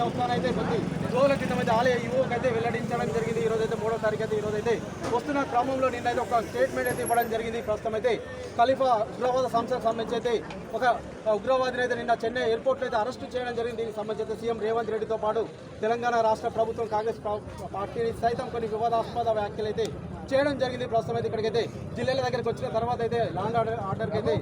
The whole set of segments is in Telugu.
ప్రభుత్వాన్ని అయితే కొద్ది రోజుల క్రితం అయితే ఆలయ యువకు అయితే వెల్లడించడం జరిగింది. ఈ రోజు అయితే మూడో తారీఖు అయితే ఈ రోజు అయితే వస్తున్న క్రమంలో నిన్న ఒక స్టేట్మెంట్ అయితే ఇవ్వడం జరిగింది. ప్రస్తుతం అయితే ఖలీఫా ఉగ్రవాద సంస్థకు సంబంధించి అయితే ఒక ఉగ్రవాదిని అయితే నిన్న చెన్నై ఎయిర్పోర్ట్లో అయితే అరెస్ట్ చేయడం జరిగింది. దీనికి సంబంధించి అయితే సీఎం రేవంత్ రెడ్డితో పాటు తెలంగాణ రాష్ట్ర ప్రభుత్వం కాంగ్రెస్ పార్టీ పార్టీని సైతం కొన్ని వివాదాస్పద వ్యాఖ్యలు అయితే చేయడం జరిగింది ప్రస్తుతం అయితే ఇక్కడికైతే జిల్లాల దగ్గరికి వచ్చిన తర్వాత అయితే లాండ్ ఆర్డర్ ఆర్డర్కి అయితే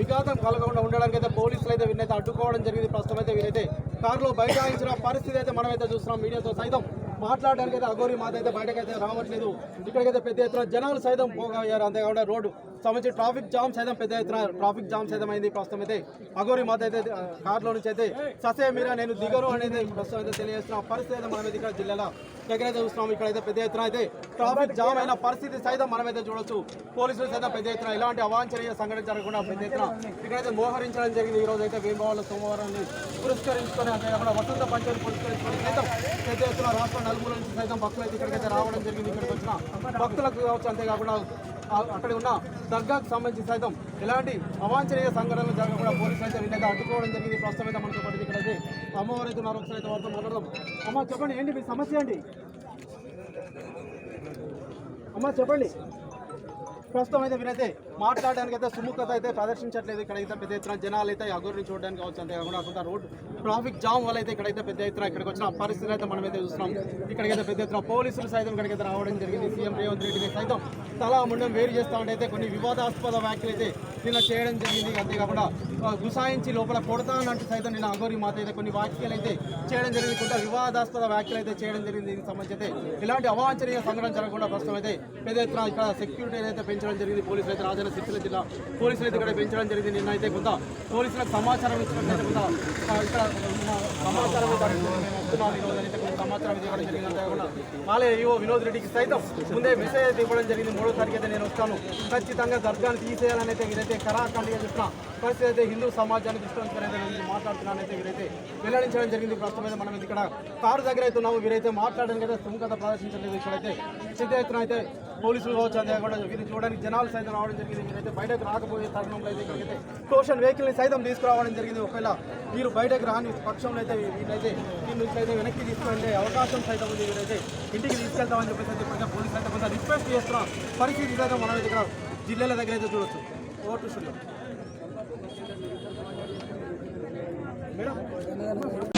విఘాతం కలగకుండా ఉండడానికి అయితే పోలీసులు అయితే వీరినైతే అడ్డుకోవడం జరిగింది. ప్రస్తుతం అయితే వీరైతే కారులో బైఠాయించిన పరిస్థితి అయితే మనమైతే చూస్తున్నాం మీడియాతో సైతం. మాట్లాడడానికి అయితే అఘోరి మాత అయితే బయటకైతే రావట్లేదు. ఇక్కడికైతే పెద్ద ఎత్తున జనాలు సైతం పోగా అయ్యారు అంతేకాకుండా రోడ్డు సంబంధించి ట్రాఫిక్ జామ్ సైతం పెద్ద ఎత్తున ట్రాఫిక్ జామ్ సైతం అయింది ప్రస్తుతం అయితే అగోరి మధ్య అయితే కార్లో నుంచి అయితే ససే మీరా నేను దిగరు అనేది ప్రస్తుతం అయితే తెలియజేస్తున్న. పరిస్థితి అయితే మనమైతే ఇక్కడ జిల్లాలో దగ్గరైతే చూస్తున్నాం. ఇక్కడైతే పెద్ద ఎత్తున అయితే ట్రాఫిక్ జామ్ అయిన పరిస్థితి సైతం మనమైతే చూడొచ్చు. పోలీసులు సైతం పెద్ద ఎత్తున ఇలాంటి అవాంఛనీయ సంఘటన జరగకుండా పెద్ద ఎత్తున ఇక్కడైతే మోహరించడం జరిగింది. ఈ రోజు అయితే వేమవాళ్ళ సోమవారాన్ని పురస్కరించుకొని అంతేకాకుండా వసంత పంచాయతీ పురస్కరించుకొని సైతం పెద్ద ఎత్తున రాష్ట్ర నలుగురు నుంచి సైతం భక్తులు అయితే ఇక్కడికైతే రావడం జరిగింది. ఇక్కడికి వచ్చిన భక్తులకు కావచ్చు అంతేకాకుండా అక్కడ ఉన్న దర్గాకు సంబంధించి సైతం ఎలాంటి అవాంఛనీయ సంఘటనలు జరగకుండా పోలీసులు అయితే వీళ్ళైతే అడ్డుకోవడం జరిగింది. ప్రస్తుతం అయితే మనతో పాటు ఇక్కడైతే. అమ్మవారు అయితే ఉన్నారు. ఒకసారి అయితే వారితో మాట్లాడదాం. అమ్మ చెప్పండి ఏంటి మీ సమస్య అండి? అమ్మ చెప్పండి. ప్రస్తుతం అయితే వీరైతే మాట్లాడడానికి అయితే సుముఖత అయితే ప్రదర్శించట్లేదు. ఇక్కడ అయితే పెద్ద ఎత్తున జనాలు అయితే అగోరిని చూడడానికి కావచ్చు అంతేకాకుండా కొంత రోడ్ ట్రాఫిక్ జామ్ వల్ల అయితే ఇక్కడైతే పెద్ద ఎత్తున ఇక్కడికి వచ్చిన పరిస్థితులు అయితే మనం అయితే చూస్తున్నాం. ఇక్కడికైతే పెద్ద ఎత్తున పోలీసులు సైతం ఇక్కడికైతే రావడం జరిగింది. సీఎం రేవంత్ రెడ్డిని సైతం తలా ముండం వేరు చేస్తా ఉంటే అయితే కొన్ని వివాదాస్పద వ్యాఖ్యలు అయితే నిన్న చేయడం జరిగింది. అంతేకాకుండా గుసాయించి లోపల కొడతానంటూ సైతం నిన్న అంగోరి మాత అయితే కొన్ని వ్యాఖ్యలు అయితే చేయడం జరిగింది. కొంత వివాదాస్పద వ్యాఖ్యలు అయితే చేయడం జరిగింది. దీనికి సంబంధించి అయితే ఇలాంటి అవాంఛనీయ సంఘటన జరగకుండా ప్రస్తుతం అయితే పెద్ద ఎత్తున ఇక్కడ సెక్యూరిటీ అయితే పెంచడం జరిగింది. పోలీసులు అయితే రాజన్న సిరిసిల్ల జిల్లా పోలీసులు అయితే ఇక్కడ పెంచడం జరిగింది. నిన్న అయితే కొంత పోలీసులకు సమాచారం ఇచ్చినట్లయితే కొంత ఇక్కడ సమాచారం అయితే సమాచారం అయితే ఇవ్వడం జరిగింది. అంతేకాకుండా ఆలయ ఈవో వినోద్ రెడ్డికి సైతం ముందే మెసేజ్ ఇవ్వడం జరిగింది. మూడో తారీఖు అయితే నేను వస్తాను. ఖచ్చితంగా దర్గాను తీసేయాలని అయితే కరాఖండి కరాఖండిగా చెప్పిన పరిస్థితి అయితే హిందూ సమాజాన్ని దృష్టి ఉంచుకొని మాట్లాడుతున్నాను అయితే వీరైతే వెల్లడించడం జరిగింది. ప్రస్తుతం అయితే మనం ఇక్కడ కారు దగ్గర అయితే ఉన్నాము. వీరైతే మాట్లాడడానికి అయితే సుముఖత ప్రదర్శించలేదు ఇక్కడైతే పెద్ద ఎత్తున అయితే పోలీసులు కావచ్చు అంతే కూడా వీరిని చూడడానికి జనాలు సైతం రావడం జరిగింది. వీరైతే బయటకు రాకపోయే తరుణంలో అయితే ఇక్కడికైతే టోషన్ వెహికల్ని సైతం తీసుకురావడం జరిగింది. ఒకవేళ వీరు బయటకు రాని పక్షంలో అయితే వీళ్ళైతే దీని నుంచి అయితే వెనక్కి తీసుకువెళ్ళే అవకాశం సైతం ఉంది. వీరైతే ఇంటికి తీసుకెళ్తామని చెప్పేసి అయితే ఇప్పటికే పోలీసులు అయితే కొంత రిక్వెస్ట్ చేస్తున్న పరిస్థితి అయితే మనం ఇక్కడ జిల్లాల దగ్గర అయితే చూడొచ్చు. Vote studio madam